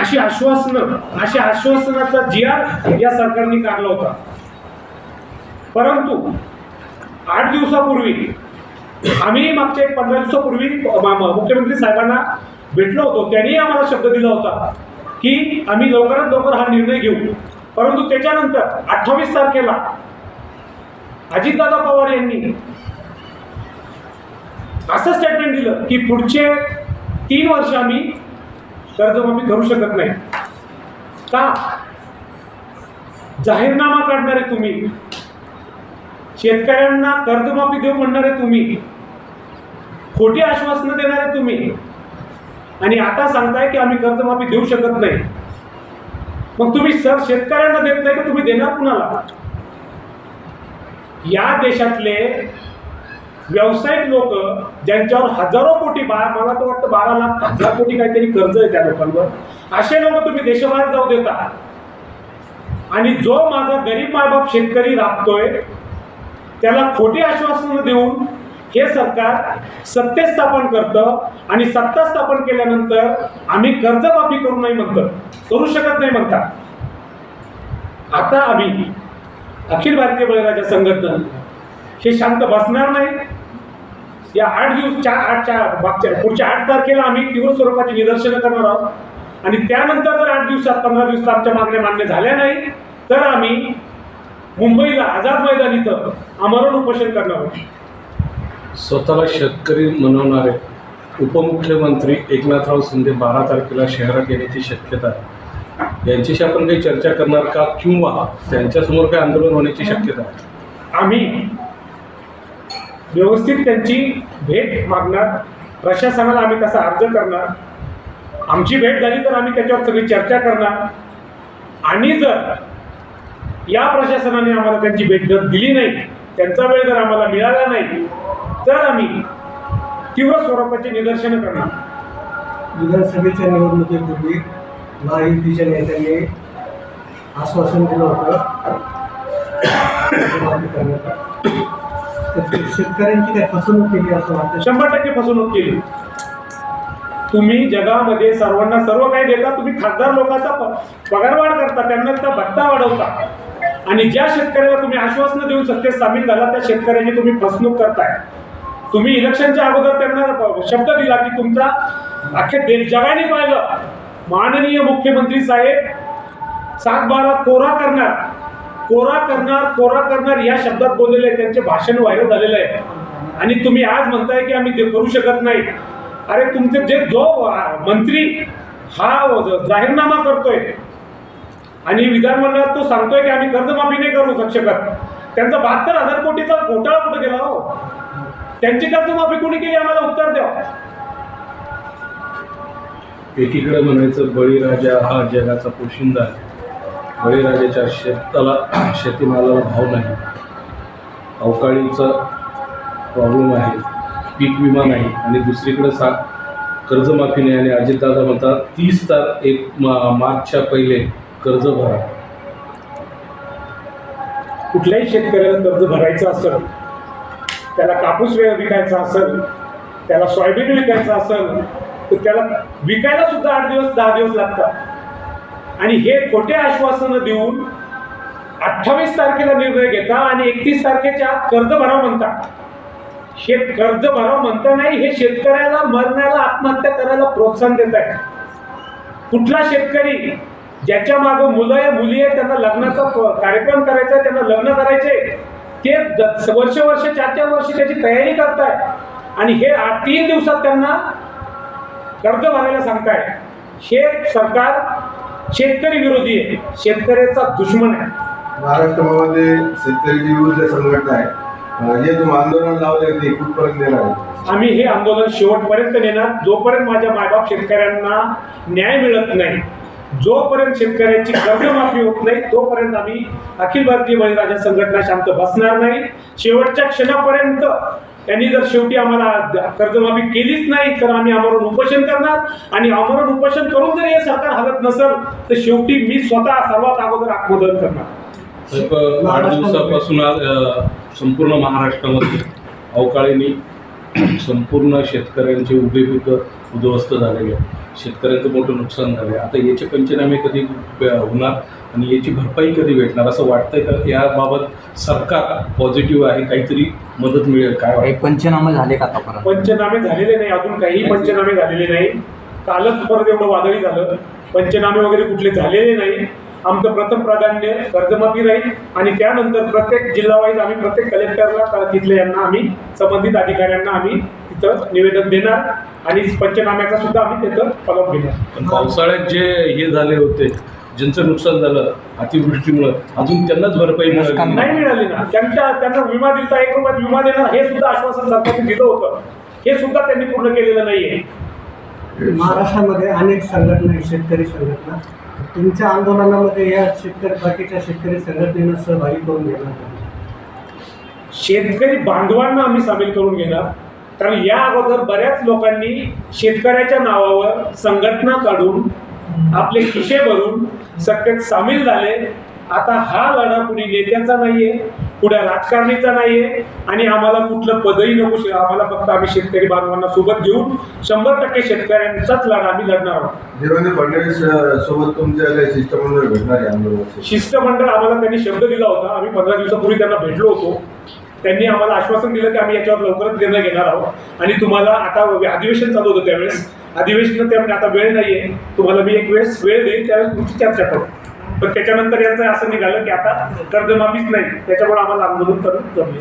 अशी आश्वासनं अशा आश्वासनाचा जी आर या सरकारने काढला होता. परंतु आठ दिवसापूर्वी आम्ही मागच्या एक पंधरा दिवसापूर्वी मुख्यमंत्री साहेबांना भेटलो होतो. त्यांनी आम्हाला शब्द दिला होता की आम्ही लवकरात लवकर हा निर्णय घेऊ. परंतु त्याच्यानंतर अठ्ठावीस तारखेला अजितदादा पवार यांनी असं स्टेटमेंट दिलं की पुढचे तीन वर्ष आम्ही कर्जमाफी करू शकत नाही. का? जाहीरनामा काढणारे तुम्ही. शेतकऱ्यांना कर्जमाफी देऊ म्हणणारे तुम्ही. खोटी आश्वासनं देणारे तुम्ही. आणि आता सांगताय की आम्ही कर्जमाफी देऊ शकत नाही. मग तुम्ही सर शेतकऱ्यांना देत नाही का? तुम्ही देणार कुणाला? या देशातले व्यावसायिक लोक ज्यांच्यावर हजारो कोटी बा मला तर वाटतं बारा लाख हजार कोटी काहीतरी कर्ज आहे त्या लोकांवर. असे लोक तुम्ही देशबाहेर जाऊ देता. आणि जो माझा गरीब मायबाप शेतकरी राबतोय त्याला खोटी आश्वासनं देऊन हे सरकार सत्ते स्थापन करतं आणि सत्ता स्थापन केल्यानंतर आम्ही कर्जमाफी करू नाही म्हणतं. करू शकत नाही म्हणतात आता आम्ही अखिल भारतीय बळीराजा संघटन हे शांत बसणार नाही. या आठ दिवस चार आठ चार मागच्या पुढच्या आठ तारखेला आम्ही तीव्र स्वरूपाची निदर्शनं करणार आहोत. आणि त्यानंतर जर आठ दिवसात पंधरा दिवसात आमच्या मागण्या मान्य झाल्या नाही तर आम्ही मुंबईला आझाद मैदान इथं आमरण उपोषण करणार आहोत. स्वतःला शेतकरी म्हणवणारे उपमुख्यमंत्री एकनाथराव शिंदे बारा तारखेला शहरात येण्याची शक्यता आहे. यांच्याशी आपण काही चर्चा करणार का? किंवा त्यांच्यासमोर काही आंदोलन होण्याची शक्यता आहे? आम्ही व्यवस्थित त्यांची भेट मागणार. प्रशासनाला आम्ही तसा अर्ज करणार. आमची भेट झाली तर आम्ही त्याच्यावर सगळी चर्चा करणार. आणि जर या प्रशासनाने आम्हाला त्यांची भेट जर दिली नाही त्यांचा वेळ जर आम्हाला मिळाला नाही तर आम्ही तीव्र स्वरूपाचे निदर्शनं करणार. विधानसभेच्या निवडणुकीपूर्वी महायुतीच्या नेत्यांनी आश्वासन दिलं होतं. तर शेतकऱ्यांची काय फसवणूक केली असं वाटतं? शंभर टक्के फसवणूक केली. तुम्ही जगामध्ये सर्वांना सर्व काही देता तुम्ही खासदार लोकांचा पगारवाढ करता त्यांना त्या भत्ता वाढवता. आणि ज्या शेतकऱ्याला तुम्ही आश्वासनं देऊन सत्तेत सामील झाला त्या शेतकऱ्याची तुम्ही फसवणूक करताय. तुम्ही इलेक्शनच्या अगोदर त्यांना शब्द दिला की तुमचा अख्ख्या जगाने पाहिलं. माननीय मुख्यमंत्री साहेब सात बारा कोरा करणार. कोरा करणार कोरा करणार या शब्दात बोललेले आहे. त्यांचे भाषण व्हायरल झालेलं आहे. आणि तुम्ही आज म्हणताय की आम्ही ते करू शकत नाही. अरे तुमचे जे जो मंत्री हा जाहीरनामा करतोय. आणि विधानमंडळात तो सांगतोय की आम्ही कर्जमाफी नाही करू शकत त्यांचा बहात्तर हजार कोटीचा घोटाळा कुठे गेला हो? त्यांची कर्जमाफी कोणी केली? आम्हाला उत्तर द्या. एकीकडे म्हणायचं बळीराजा हा जगाचा पोशिंदा आहे. बळीराजाच्या शेताला शेतीमालाला भाव नाही. अवकाळीचा प्रॉब्लेम आहे. पीक विमा नाही. आणि दुसरीकडे सा कर्जमाफी नाही. आणि अजितदादा म्हणतात तीस तार एक मा मार्चच्या पहिले कर्ज भरा. कुठल्याही शेतकऱ्याला कर्ज भरायचं असेल त्याला कापूस वे- विकायचा असेल त्याला सोयाबीन विकायचं असेल तर त्याला विकायला सुद्धा आठ दिवस दहा दिवस लागतात. आणि हे खोटे आश्वासनं देऊन अठ्ठावीस तारखेला निर्णय घेता आणि एकतीस तारखेच्या आत कर्ज भराव म्हणता. हे कर्ज भराव म्हणता नाही हे शेतकऱ्याला मरण्याला आत्महत्या करायला प्रोत्साहन देत आहे. कुठला शेतकरी ज्याच्या मागं मुलं आहे मुली आहे त्यांना लग्नाचा कार्यक्रम करायचा आहे त्यांना लग्न करायचे ते द- वर्ष वर्ष चार चार वर्ष त्याची तयारी करताय. आणि हे आठ तीन दिवसात त्यांना कर्ज भरायला सांगताय. हे सरकार शेतकरी विरोधी आहे. शेतकऱ्याचा दुश्मन आहे. महाराष्ट्रामध्ये शेतकरी विरुद्ध संघटना आहे. तुम्ही आंदोलन लावले ते कुठपर्यंत आम्ही हे आंदोलन शेवटपर्यंत नेणार. जोपर्यंत माझ्या मायबाप शेतकऱ्यांना न्याय मिळत नाही जोपर्यंत शेतकऱ्यांची कर्जमाफी होत नाही तोपर्यंत आम्ही अखिल भारतीय बळीराजा संघटना शांत बसणार नाही. शेवटच्या क्षणापर्यंत त्यांनी जर शेवटी आम्हाला कर्जमाफी केलीच नाही तर आम्ही आमरण उपोषण करणार. आणि आमरण उपोषण करून जर हे सरकार हलत नसेल तर शेवटी मी स्वतः सर्वात अगोदर आत्मदहन करणार. आठ दिवसापासून संपूर्ण महाराष्ट्रामध्ये अवकाळीने संपूर्ण शेतकऱ्यांचे उभे पिकं उद्ध्वस्त झालेले आहे. शेतकऱ्यांचं मोठं नुकसान झालं आहे आता याचे पंचनामे कधी होणार आणि याची भरपाई कधी भेटणार असं वाटतंय का? याबाबत सरकार पॉझिटिव्ह आहे काहीतरी मदत मिळेल. काय पंचनामे झाले का आतापर्यंत? पंचनामे झालेले नाही अजून काही पंचनामे झालेले नाही. कालच परत एवढं वादळी झालं. पंचनामे वगैरे कुठले झालेले नाही. आमचं प्रथम प्राधान्य कर्जमाफी राहील आणि त्यानंतर प्रत्येक जिल्हावाईज आम्ही प्रत्येक कलेक्टरला ता- तिथले यांना आम्ही संबंधित अधिकाऱ्यांना आम्ही तिथं निवेदन देणार आणि पंचनाम्याचा सुद्धा आम्ही तिथं फॉलोअप घेणार. पण पावसाळ्यात जे हे झाले होते ज्यांचं नुकसान झालं अतिवृष्टीमुळं अजून त्यांनाच भरपाई मिळाली. नाही मिळाली ना. त्यांच्या त्यांना विमा दिलता एक रुपयात विमा देणार हे सुद्धा आश्वासन सरकारने दिलं होतं. हे सुद्धा त्यांनी पूर्ण केलेलं नाहीये. महाराष्ट्रामध्ये अनेक संघटना शेतकरी संघटना. तुमच्या आंदोलनामध्ये या शेतकरी बाकीच्या शेतकरी संघटनेनं सहभागी करून घेणार शेतकरी बांधवांना आम्ही सामील करून घेणार. कारण या अगोदर बऱ्याच लोकांनी शेतकऱ्याच्या नावावर संघटना काढून आपले खिशे भरून सत्तेत सामील झाले. आता हा लढा कुणी नेत्याचा नाहीये. कुठल्या राजकारणीचा नाहीये आणि आम्हाला कुठलं पदही नको शे- आम्हाला फक्त आम्ही शेतकरी बांधवांना सोबत घेऊन शंभर टक्के शेतकऱ्यांचाच लढा आम्ही लढणार आहोत. देवेंद्र फडणवीस सोबत तुमच्या शिष्टमंडळ भेटणार आहे शिष्टमंडळ आम्हाला त्यांनी शब्द दिला होता. आम्ही पंधरा दिवसापूर्वी त्यांना भेटलो होतो. त्यांनी आम्हाला आश्वासन दिलं की आम्ही याच्यावर लवकरच निर्णय घेणार आहोत. आणि तुम्हाला आता अधिवेशन चालू होतं त्यावेळेस. अधिवेशन त्यामुळे आता वेळ नाहीये. तुम्हाला मी एक वेळेस वेळ देईन त्यावेळेस तुमची चर्चा करू. पण त्याच्यानंतर यांचं असं निघालं की आता कर्जमाफीच नाही. त्याच्यामुळे आम्हाला आंदोलन करून जमले.